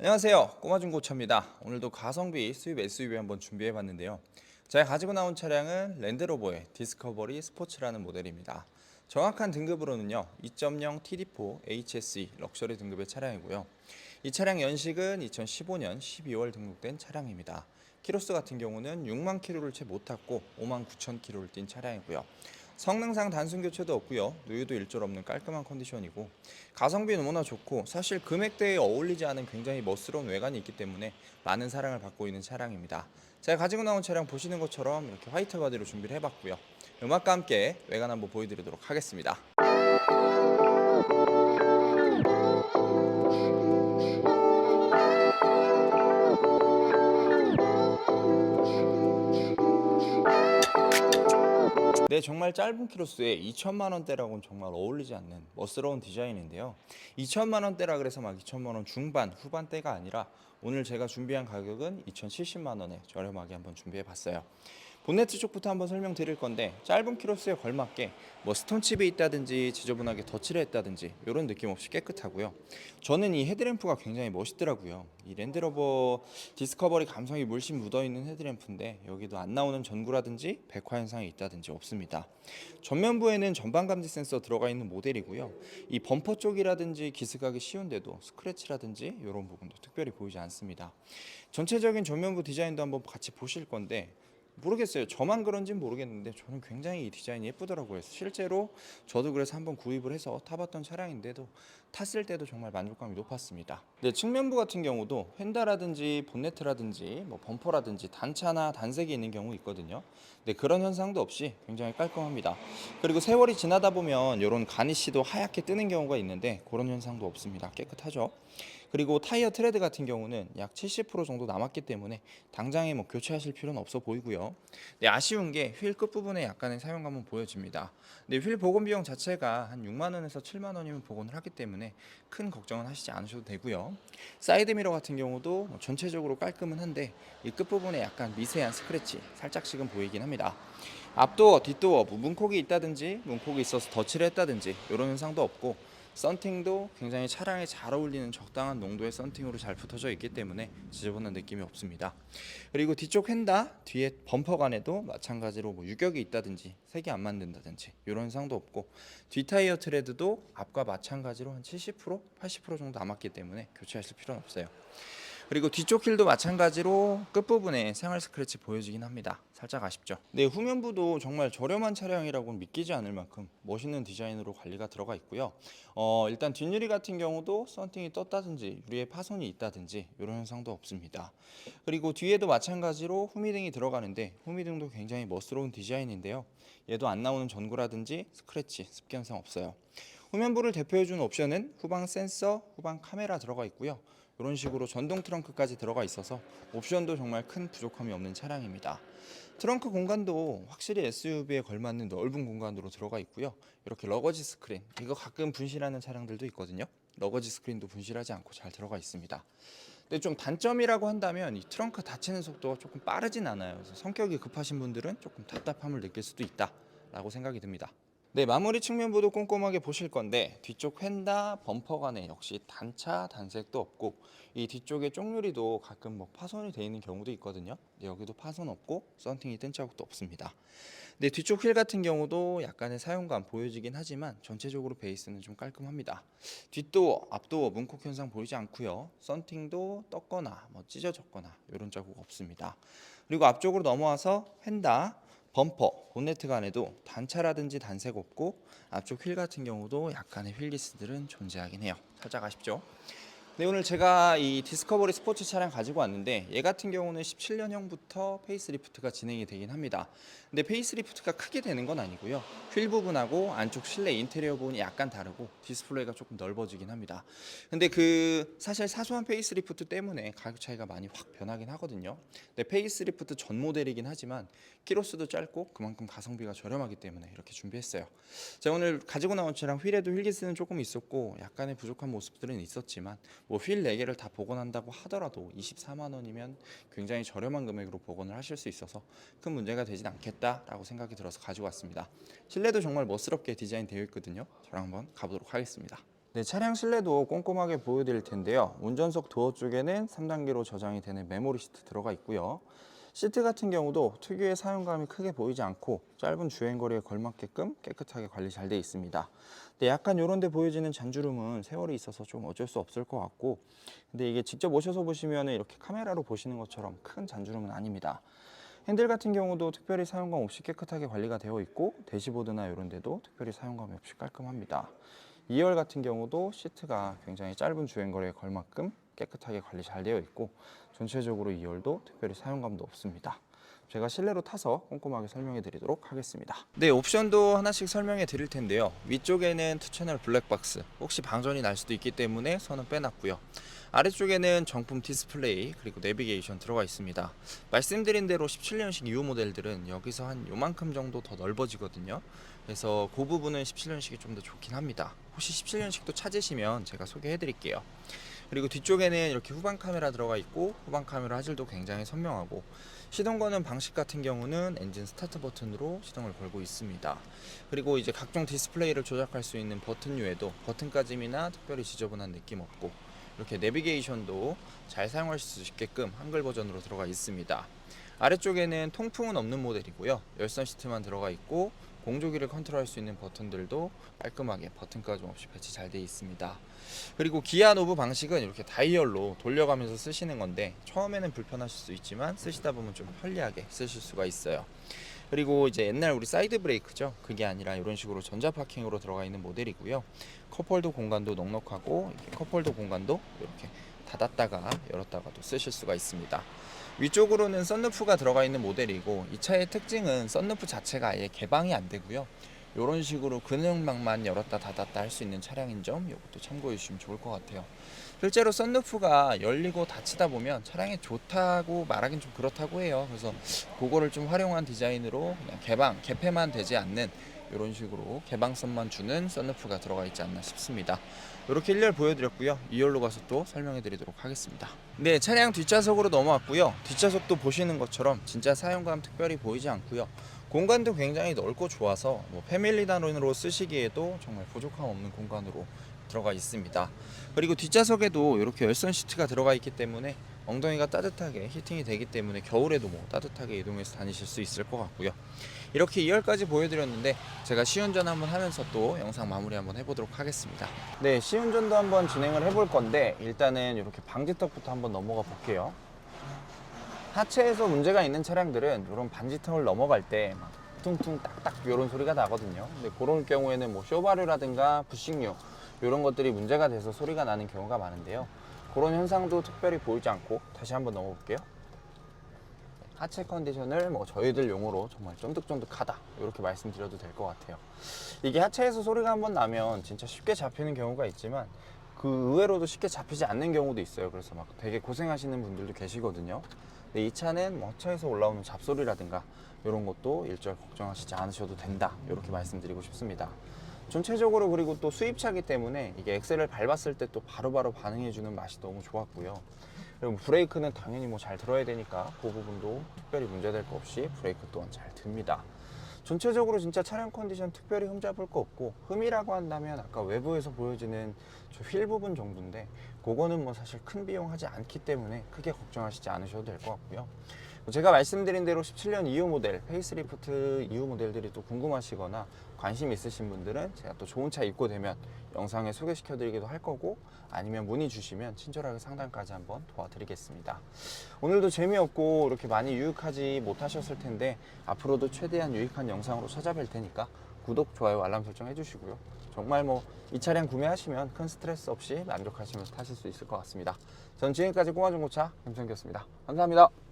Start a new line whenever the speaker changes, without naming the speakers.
안녕하세요. 꼬마중고차입니다. 오늘도 가성비 수입 SUV 한번 준비해 봤는데요. 제가 가지고 나온 차량은 랜드로버의 디스커버리 스포츠라는 모델입니다. 정확한 등급으로는요. 2.0 TD4 HSE 럭셔리 등급의 차량이고요. 이 차량 연식은 2015년 12월 등록된 차량입니다. 키로수 같은 경우는 6만 킬로를 채 못 탔고 5만 9천 킬로를 뛴 차량이고요. 성능상 단순 교체도 없고요. 누유도 일절 없는 깔끔한 컨디션이고 가성비 너무나 좋고 사실 금액대에 어울리지 않은 굉장히 멋스러운 외관이 있기 때문에 많은 사랑을 받고 있는 차량입니다. 제가 가지고 나온 차량 보시는 것처럼 이렇게 화이트 바디로 준비를 해봤고요. 음악과 함께 외관 한번 보여드리도록 하겠습니다. 네, 정말 짧은 키로수에 2천만 원대라고는 정말 어울리지 않는 멋스러운 디자인인데요. 2천만 원대라 그래서 막 2천만 원 중반, 후반대가 아니라 오늘 제가 준비한 가격은 2,070만 원에 저렴하게 한번 준비해 봤어요. 본네트 쪽부터 한번 설명드릴 건데 짧은 키로수에 걸맞게 뭐 스톤칩이 있다든지 지저분하게 덧칠을 했다든지 이런 느낌 없이 깨끗하고요. 저는 이 헤드램프가 굉장히 멋있더라고요. 이 랜드로버 디스커버리 감성이 물씬 묻어있는 헤드램프인데 여기도 안 나오는 전구라든지 백화 현상이 있다든지 없습니다. 전면부에는 전방 감지 센서 들어가 있는 모델이고요. 이 범퍼 쪽이라든지 기스가기 쉬운데도 스크래치라든지 이런 부분도 특별히 보이지 않습니다. 전체적인 전면부 디자인도 한번 같이 보실 건데 모르겠어요. 저만 그런지는 모르겠는데 저는 굉장히 이 디자인이 예쁘더라고요. 실제로 저도 그래서 한번 구입을 해서 타봤던 차량인데도 탔을 때도 정말 만족감이 높았습니다. 네, 측면부 같은 경우도 휀다라든지 본네트라든지 뭐 범퍼라든지 단차나 단색이 있는 경우 있거든요. 네, 그런 현상도 없이 굉장히 깔끔합니다. 그리고 세월이 지나다 보면 이런 가니쉬도 하얗게 뜨는 경우가 있는데 그런 현상도 없습니다. 깨끗하죠. 그리고 타이어 트레드 같은 경우는 약 70% 정도 남았기 때문에 당장에 뭐 교체하실 필요는 없어 보이고요. 네, 아쉬운 게 휠 끝부분에 약간의 사용감은 보여집니다. 네, 휠 복원 비용 자체가 한 6만 원에서 7만 원이면 복원을 하기 때문에 큰 걱정은 하시지 않으셔도 되고요. 사이드 미러 같은 경우도 뭐 전체적으로 깔끔은 한데 이 끝부분에 약간 미세한 스크래치 살짝씩은 보이긴 합니다. 앞도어, 뒷도어, 뭐 문콕이 있다든지 문콕이 있어서 덧칠을 했다든지 이런 현상도 없고 썬팅도 굉장히 차량에 잘 어울리는 적당한 농도의 썬팅으로 잘 붙어져 있기 때문에 지저분한 느낌이 없습니다. 그리고 뒤쪽 휀다 뒤에 범퍼 간에도 마찬가지로 뭐 유격이 있다든지 색이 안 맞는다든지 이런 현상도 없고 뒤 타이어 트레드도 앞과 마찬가지로 한 70% 80% 정도 남았기 때문에 교체하실 필요는 없어요. 그리고 뒤쪽 힐도 마찬가지로 끝부분에 생활 스크래치 보여지긴 합니다. 살짝 아쉽죠. 네, 후면부도 정말 저렴한 차량이라고는 믿기지 않을 만큼 멋있는 디자인으로 관리가 들어가 있고요. 어, 일단 뒷유리 같은 경우도 썬팅이 떴다든지 유리에 파손이 있다든지 이런 현상도 없습니다. 그리고 뒤에도 마찬가지로 후미등이 들어가는데 후미등도 굉장히 멋스러운 디자인인데요. 얘도 안 나오는 전구라든지 스크래치, 습기 현상 없어요. 후면부를 대표해주는 옵션은 후방 센서, 후방 카메라 들어가 있고요. 이런 식으로 전동 트렁크까지 들어가 있어서 옵션도 정말 큰 부족함이 없는 차량입니다. 트렁크 공간도 확실히 SUV에 걸맞는 넓은 공간으로 들어가 있고요. 이렇게 러거지 스크린, 이거 가끔 분실하는 차량들도 있거든요. 러거지 스크린도 분실하지 않고 잘 들어가 있습니다. 근데 좀 단점이라고 한다면 이 트렁크 닫히는 속도가 조금 빠르진 않아요. 성격이 급하신 분들은 조금 답답함을 느낄 수도 있다라고 생각이 듭니다. 네, 마무리 측면부도 꼼꼼하게 보실 건데 뒤쪽 휀다 범퍼 간에 역시 단차 단색도 없고 이 뒤쪽에 쪽유리도 가끔 뭐 파손이 되어 있는 경우도 있거든요. 네, 여기도 파손 없고 썬팅이 뜬 자국도 없습니다. 네, 뒤쪽 휠 같은 경우도 약간의 사용감 보여지긴 하지만 전체적으로 베이스는 좀 깔끔합니다. 뒷도어, 앞도어 문콕 현상 보이지 않고요. 썬팅도 떴거나 뭐 찢어졌거나 이런 자국 없습니다. 그리고 앞쪽으로 넘어와서 휀다 범퍼, 본네트 간에도 단차라든지 단색 없고 앞쪽 휠 같은 경우도 약간의 휠리스들은 존재하긴 해요. 아쉽죠? 네, 오늘 제가 이 디스커버리 스포츠 차량 가지고 왔는데 얘 같은 경우는 17년형부터 페이스리프트가 진행이 되긴 합니다. 근데 페이스리프트가 크게 되는 건 아니고요. 휠 부분하고 안쪽 실내 인테리어 부분이 약간 다르고 디스플레이가 조금 넓어지긴 합니다. 근데 그 사실 사소한 페이스리프트 때문에 가격 차이가 많이 확 변하긴 하거든요. 근데 페이스리프트 전 모델이긴 하지만 키로수도 짧고 그만큼 가성비가 저렴하기 때문에 이렇게 준비했어요. 제가 오늘 가지고 나온 차량 휠에도 휠기스는 조금 있었고 약간의 부족한 모습들은 있었지만 뭐 휠 4개를 다 복원한다고 하더라도 24만 원이면 굉장히 저렴한 금액으로 복원을 하실 수 있어서 큰 문제가 되진 않겠다라고 생각이 들어서 가지고 왔습니다. 실내도 정말 멋스럽게 디자인 되어 있거든요. 저랑 한번 가보도록 하겠습니다. 네, 차량 실내도 꼼꼼하게 보여드릴 텐데요. 운전석 도어 쪽에는 3단계로 저장이 되는 메모리 시트 들어가 있고요. 시트 같은 경우도 특유의 사용감이 크게 보이지 않고 짧은 주행거리에 걸맞게끔 깨끗하게 관리 잘 돼 있습니다. 근데 약간 이런 데 보여지는 잔주름은 세월이 있어서 좀 어쩔 수 없을 것 같고 근데 이게 직접 오셔서 보시면 이렇게 카메라로 보시는 것처럼 큰 잔주름은 아닙니다. 핸들 같은 경우도 특별히 사용감 없이 깨끗하게 관리가 되어 있고 대시보드나 이런 데도 특별히 사용감 없이 깔끔합니다. 2열 같은 경우도 시트가 굉장히 짧은 주행거리에 걸맞끔 깨끗하게 관리 잘 되어 있고 전체적으로 2열도 특별히 사용감도 없습니다. 제가 실내로 타서 꼼꼼하게 설명해 드리도록 하겠습니다. 네, 옵션도 하나씩 설명해 드릴 텐데요. 위쪽에는 투 채널 블랙박스, 혹시 방전이 날 수도 있기 때문에 선은 빼놨고요. 아래쪽에는 정품 디스플레이 그리고 내비게이션 들어가 있습니다. 말씀드린 대로 17년식 2호 모델들은 여기서 한 요만큼 정도 더 넓어지거든요. 그래서 그 부분은 17년식이 좀 더 좋긴 합니다. 혹시 17년식도 찾으시면 제가 소개해 드릴게요. 그리고 뒤쪽에는 이렇게 후방 카메라 들어가 있고 후방 카메라 화질도 굉장히 선명하고 시동 거는 방식 같은 경우는 엔진 스타트 버튼으로 시동을 걸고 있습니다. 그리고 이제 각종 디스플레이를 조작할 수 있는 버튼 외에도 버튼까짐이나 특별히 지저분한 느낌 없고 이렇게 내비게이션도 잘 사용하실 수 있게끔 한글 버전으로 들어가 있습니다. 아래쪽에는 통풍은 없는 모델이고요. 열선 시트만 들어가 있고 공조기를 컨트롤할 수 있는 버튼들도 깔끔하게 버튼까지 없이 배치 잘 되어 있습니다. 그리고 기아 노브 방식은 이렇게 다이얼로 돌려가면서 쓰시는 건데 처음에는 불편하실 수 있지만 쓰시다 보면 좀 편리하게 쓰실 수가 있어요. 그리고 이제 옛날 우리 사이드 브레이크죠. 그게 아니라 이런 식으로 전자 파킹으로 들어가 있는 모델이고요. 컵홀더 공간도 넉넉하고 컵홀더 공간도 이렇게 닫았다가 열었다가도 쓰실 수가 있습니다. 위쪽으로는 썬루프가 들어가 있는 모델이고 이 차의 특징은 썬루프 자체가 아예 개방이 안 되고요. 이런 식으로 근육망만 열었다 닫았다 할 수 있는 차량인 점 이것도 참고해 주시면 좋을 것 같아요. 실제로 썬루프가 열리고 닫히다 보면 차량이 좋다고 말하긴 좀 그렇다고 해요. 그래서 그거를 좀 활용한 디자인으로 그냥 개방, 개폐만 되지 않는 이런 식으로 개방성만 주는 썬루프가 들어가 있지 않나 싶습니다. 이렇게 1열 보여드렸고요. 2열로 가서 또 설명해 드리도록 하겠습니다. 네, 차량 뒷좌석으로 넘어왔고요. 뒷좌석도 보시는 것처럼 진짜 사용감 특별히 보이지 않고요. 공간도 굉장히 넓고 좋아서 뭐 패밀리 단원으로 쓰시기에도 정말 부족함 없는 공간으로 들어가 있습니다. 그리고 뒷좌석에도 이렇게 열선 시트가 들어가 있기 때문에 엉덩이가 따뜻하게 히팅이 되기 때문에 겨울에도 뭐 따뜻하게 이동해서 다니실 수 있을 것 같고요. 이렇게 2열까지 보여드렸는데 제가 시운전 한번 하면서 또 영상 마무리 한번 해보도록 하겠습니다. 네, 시운전도 한번 진행을 해볼 건데 일단은 이렇게 방지턱부터 한번 넘어가 볼게요. 하체에서 문제가 있는 차량들은 이런 반지턱을 넘어갈 때막 퉁퉁 딱딱 이런 소리가 나거든요. 근데 그런 경우에는 뭐 쇼바류라든가 부식류 이런 것들이 문제가 돼서 소리가 나는 경우가 많은데요. 그런 현상도 특별히 보이지 않고 다시 한번 넘어 볼게요. 하체 컨디션을 뭐 저희들 용어로 정말 쫀득쫀득하다 이렇게 말씀드려도 될 것 같아요. 이게 하체에서 소리가 한번 나면 진짜 쉽게 잡히는 경우가 있지만 그 의외로도 쉽게 잡히지 않는 경우도 있어요. 그래서 막 되게 고생하시는 분들도 계시거든요. 근데 이 차는 뭐 차에서 올라오는 잡소리라든가 이런 것도 일절 걱정하시지 않으셔도 된다 이렇게 말씀드리고 싶습니다. 전체적으로 그리고 또 수입차기 때문에 이게 엑셀을 밟았을 때 또 바로바로 반응해주는 맛이 너무 좋았고요. 그리고 브레이크는 당연히 뭐 잘 들어야 되니까 그 부분도 특별히 문제될 거 없이 브레이크 또한 잘 듭니다. 전체적으로 진짜 차량 컨디션 특별히 흠잡을 거 없고 흠이라고 한다면 아까 외부에서 보여지는 저 휠 부분 정도인데 그거는 뭐 사실 큰 비용 하지 않기 때문에 크게 걱정하시지 않으셔도 될 것 같고요. 제가 말씀드린 대로 17년 2호 모델, 페이스리프트 2호 모델들이 또 궁금하시거나 관심 있으신 분들은 제가 또 좋은 차 입고 되면 영상에 소개시켜 드리기도 할 거고 아니면 문의 주시면 친절하게 상담까지 한번 도와드리겠습니다. 오늘도 재미없고 이렇게 많이 유익하지 못하셨을 텐데 앞으로도 최대한 유익한 영상으로 찾아뵐 테니까 구독, 좋아요, 알람 설정 해주시고요. 정말 뭐 이 차량 구매하시면 큰 스트레스 없이 만족하시면서 타실 수 있을 것 같습니다. 전 지금까지 꼬마중고차 김성기였습니다. 감사합니다.